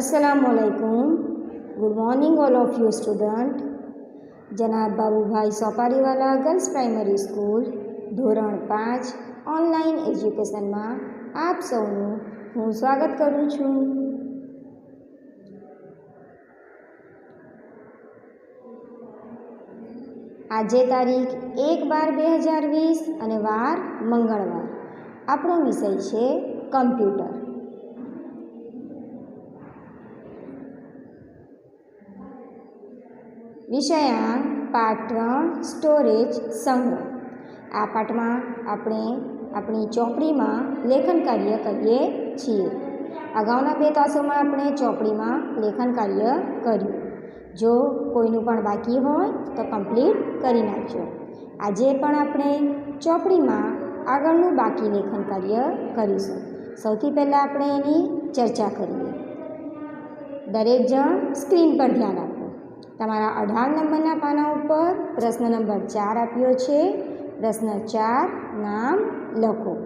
અસલામકુમ good morning all of you student જનાબ Babubhai Soparivala girls primary school ધોરણ પાંચ online એજ્યુકેશનમાં આપ સૌનું હું સ્વાગત કરું છું. આજે તારીખ એક બાર બે હજાર વીસ અને વાર મંગળવાર. આપણો વિષય છે કમ્પ્યુટર વિષયાંક ત્રણ સ્ટોરેજ સંગ્રહ. આ પાઠમાં આપણે આપણી ચોપડીમાં લેખન કાર્ય કરીએ છીએ. અગાઉના બે તાસોમાં આપણે ચોપડીમાં લેખન કાર્ય કર્યું. જો કોઈનું પણ બાકી હોય તો કમ્પ્લીટ કરી નાખજો. આજે પણ આપણે ચોપડીમાં આગળનું બાકી લેખન કાર્ય કરીશું. સૌથી પહેલાં આપણે એની ચર્ચા કરીએ. દરેક જણ સ્ક્રીન પર ધ્યાન આપો. તમારા અઢાર નંબરના પાના ઉપર પ્રશ્ન નંબર ચાર આપ્યો છે. પ્રશ્ન ચાર, નામ લખો.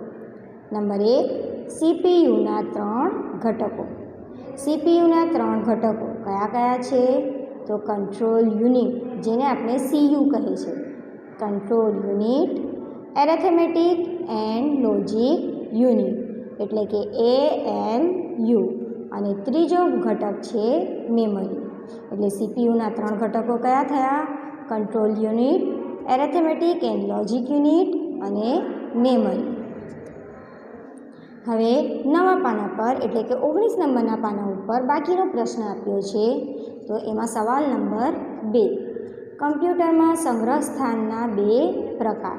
નંબર એક સીપીયુના ત્રણ ઘટકો. સીપીયુના ત્રણ ઘટકો કયા કયા છે? તો કંટ્રોલ યુનિટ જેને આપણે સીયુ કહે છે. Control unit arithmetic and logic unit એટલે કે એ એલ યુ અને ત્રીજો ઘટક છે મેમરી એટલે સીપીયુના ત્રણ ઘટકો કયા થયા? Control unit arithmetic and logic unit અને મેમરી હવે નવા પાના પર, એટલે કે ઓગણીસ નંબરના પાના ઉપર બાકીનો પ્રશ્ન આપ્યો છે. તો એમાં સવાલ નંબર બે. કમ્પ્યુટરમાં સંગ્રહ સ્થાનના બે પ્રકાર.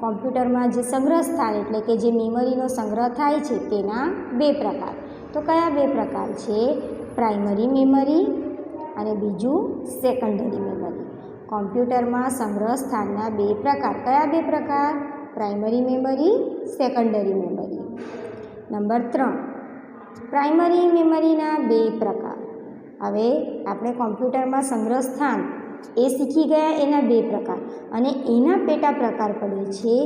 કોમ્પ્યુટરમાં જે સંગ્રહ સ્થાન એટલે કે જે મેમરીનો સંગ્રહ થાય છે, તેના બે પ્રકાર. તો કયા બે પ્રકાર છે? પ્રાઇમરી મેમરી અને બીજું સેકન્ડરી મેમરી કોમ્પ્યુટરમાં સંગ્રહ સ્થાનના બે પ્રકાર. કયા બે પ્રકાર? Primary memory secondary memory number ત્રણ. પ્રાઇમરી મેમરીના બે પ્રકાર. હવે આપણે કોમ્પ્યુટરમાં સંગ્રહ સ્થાન એ શીખી ગયા એના બે પ્રકાર અને એના પેટા પ્રકાર પડે છે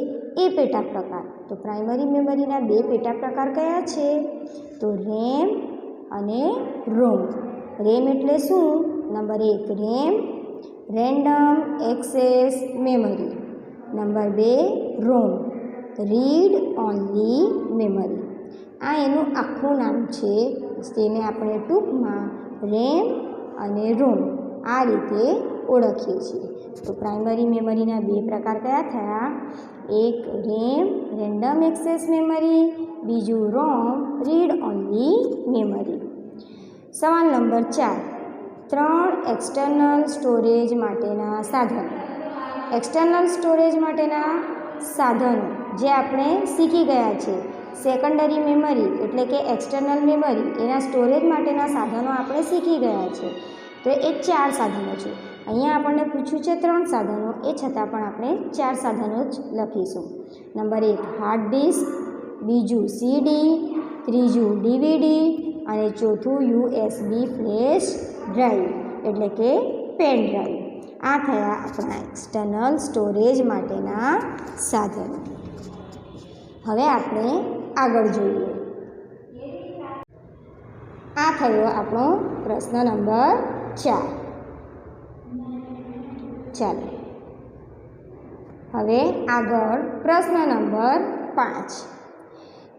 એ પેટા પ્રકાર. તો પ્રાઇમરી મેમરીના બે પેટા પ્રકાર કયા છે? તો રેમ અને રોમ રેમ એટલે શું? નંબર એક, RAM. Random access memory. Number બે, રોમ. Read only memory. આ એનું આખું નામ છે, જેને આપણે ટૂંકમાં રેમ અને રોમ આ રીતે ઓળખીએ છીએ. તો પ્રાઇમરી મેમરીના બે પ્રકાર કયા થયા? એક, રેમ, રેન્ડમ એક્સેસ મેમરી. બીજું, રોમ, રીડ ઓનલી મેમરી. સવાલ નંબર ચાર. ત્રણ એક્સટર્નલ સ્ટોરેજ માટેના સાધનો. એક્સટર્નલ સ્ટોરેજ માટેના સાધનો જે આપણે શીખી ગયા છે. સેકન્ડરી મેમરી એટલે કે એક્સટર્નલ મેમરી એના સ્ટોરેજ માટેના સાધનો આપણે શીખી ગયા છે. તો એ ચાર સાધનો છે. અહીંયા આપણને પૂછ્યું છે ત્રણ સાધનો, એ છતાં પણ આપણે ચાર સાધનો જ લખીશું. નંબર એક હાર્ડ ડિસ્ક બીજું સીડી ત્રીજું ડીવીડી અને ચોથું યુએસબી ફ્લેશ ડ્રાઈવ, એટલે કે પેન ડ્રાઈવ. આ થયા આપણા એક્સટર્નલ સ્ટોરેજ માટેના સાધનો. હવે આપણે આગળ જોઈએ. આ થયો આપણો પ્રશ્ન નંબર ચાર. ચાલો. હવે આગળ પ્રશ્ન નંબર પાંચ.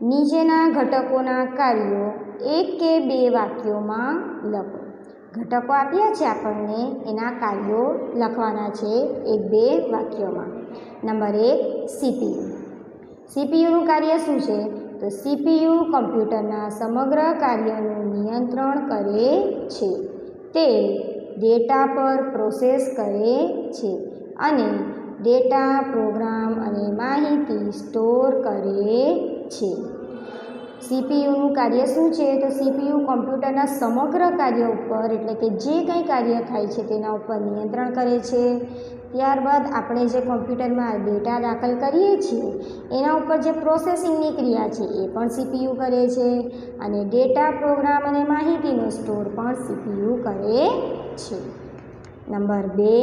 નીચેના ઘટકોના કાર્યો એક કે બે વાક્યોમાં લખો. ઘટકો આપ્યા છે આપણને, એના કાર્યો લખવાના છે એક બે વાક્યોમાં. નંબર એક, સીપીયુ. સીપીયુનું કાર્ય શું છે? તો સીપીયુ કમ્પ્યુટરના સમગ્ર કાર્યનું નિયંત્રણ કરે છે. તે ડેટા પર પ્રોસેસ કરે છે અને ડેટા પ્રોગ્રામ અને માહિતી સ્ટોર કરે છે. સીપીયુનું કાર્ય શું છે? તો સીપીયુ કોમ્પ્યુટરના સમગ્ર કાર્ય ઉપર, એટલે કે જે કંઈ કાર્ય થાય છે તેના ઉપર નિયંત્રણ કરે છે. ત્યારબાદ આપણે જે કોમ્પ્યુટરમાં ડેટા દાખલ કરીએ છીએ, એના ઉપર જે પ્રોસેસિંગની ક્રિયા છે એ પણ સીપીયુ કરે છે અને ડેટા પ્રોગ્રામ અને માહિતીનો સ્ટોર પણ સીપીયુ કરે છે. નંબર બે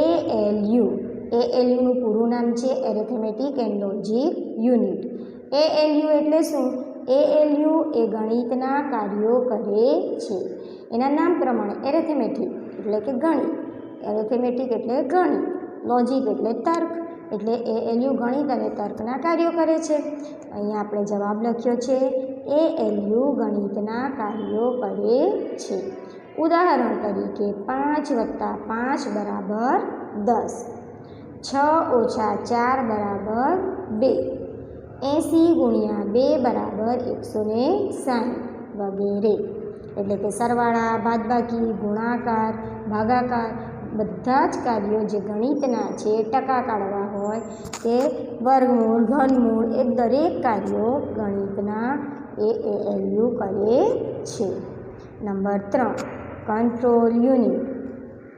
A L U A L યુનું પૂરું નામ છે arithmetic and logic unit A L U એટલે શું? એએલયુ એ ગણિતના કાર્યો કરે છે. એના નામ પ્રમાણે એરેથેમેટિક એટલે કે ગણિત. એરેથેમેટિક એટલે ગણિત. લોજિક એટલે તર્ક. એટલે એએલયુ ગણિત અને તર્કના કાર્યો કરે છે. અહીંયા આપણે જવાબ લખ્યો છે, એએલયુ ગણિતના કાર્યો કરે છે. ઉદાહરણ તરીકે પાંચ વત્તા પાંચ બરાબર દસ. છ ઓછા ચાર બરાબર બે. એંસી ગુણ્યા બે બરાબર એકસો ને સાઠ વગેરે. એટલે કે સરવાળા, બાદબાકી, ગુણાકાર, ભાગાકાર બધા જ કાર્યો જે ગણિતના છે, ટકા કાઢવા હોય તે વર્ગમૂળ, ઘનમૂળ એ દરેક કાર્યો ગણિતના એ એએલયુ કરે છે. નંબર ત્રણ કંટ્રોલ યુનિટ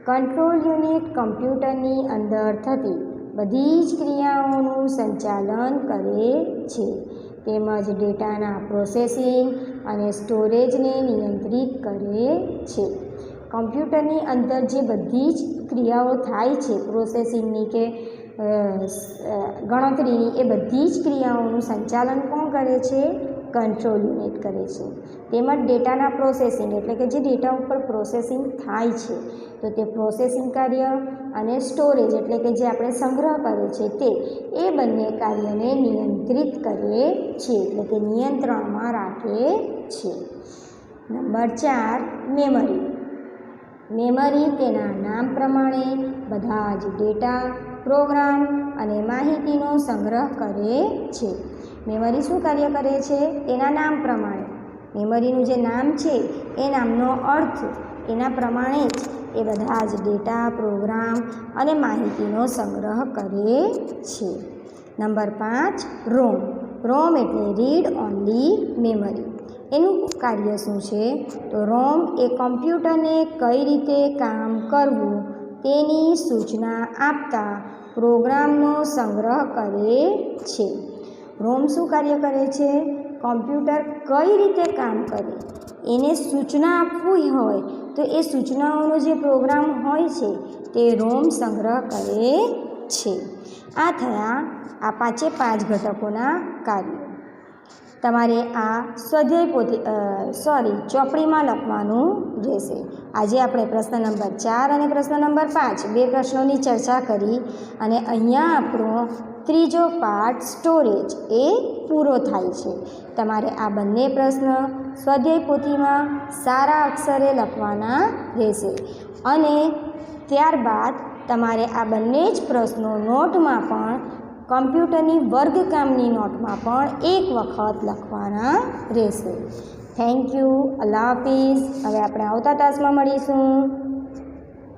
કંટ્રોલ યુનિટ કમ્પ્યુટરની અંદર થતી બધી જ ક્રિયાઓનું સંચાલન કરે છે. તેમજ ડેટાના પ્રોસેસિંગ અને સ્ટોરેજને નિયંત્રિત કરે છે. કમ્પ્યુટરની અંદર જે બધી જ ક્રિયાઓ થાય છે, પ્રોસેસિંગની કે ગણતરીની, એ બધી જ ક્રિયાઓનું સંચાલન કોણ કરે છે? કંટ્રોલ યુનિટ કરે છે. તેમજ ડેટાના પ્રોસેસિંગ એટલે કે જે ડેટા ઉપર પ્રોસેસિંગ થાય છે, તો તે પ્રોસેસિંગ કાર્ય અને સ્ટોરેજ એટલે કે જે આપણે સંગ્રહ કરે છે, તે એ બંને કાર્યને નિયંત્રિત કરે છે, એટલે કે નિયંત્રણમાં રાખે છે. નંબર ચાર મેમરી મેમરી તેના નામ પ્રમાણે બધા જ ડેટા પ્રોગ્રામ અને માહિતીનો સંગ્રહ કરે છે. મેમરી શું કાર્ય કરે છે? તેના નામ પ્રમાણે. મેમરીનું જે નામ છે, એ નામનો અર્થ, એના પ્રમાણે જ એ બધા જ ડેટા, પ્રોગ્રામ અને માહિતીનો સંગ્રહ કરે છે. નંબર પાંચ, રોમ. રોમ એટલે રીડ ઓનલી મેમરી. એનું કાર્ય શું છે? તો રોમ એ કમ્પ્યુટરને કઈ રીતે કામ કરવું તેની સૂચના આપતા પ્રોગ્રામનો સંગ્રહ કરે છે. રોમ શું કાર્ય કરે છે? કોમ્પ્યુટર કઈ રીતે કામ કરે? એને સૂચના આપવી હોય તો એ સૂચનાઓનો જે પ્રોગ્રામ હોય છે તે રોમ સંગ્રહ કરે છે. આ થયા આ પાંચે પાંચ ઘટકોના કાર્યો. તમારે આ સ્વાધ્યાય પોતે સોરી ચોપડીમાં લખવાનું રહેશે. આજે આપણે પ્રશ્ન નંબર ચાર અને પ્રશ્ન નંબર પાંચ બે પ્રશ્નોની ચર્ચા કરી અને અહીંયા આપણો ત્રીજો પાર્ટ સ્ટોરેજ એ પૂરો થાય છે. તમારે આ બંને પ્રશ્ન સ્વાધ્યાય પોથીમાં સારા અક્ષરે લખવાના રહેશે. અને ત્યારબાદ તમારે આ બંને જ પ્રશ્નો નોટમાં પણ, કમ્પ્યુટરની વર્ગકામની નોટમાં પણ એક વખત લખવાના રહેશે. થેન્ક યુ અલ્લાહ હાફિઝ હવે આપણે આવતા તાસમાં મળીશું.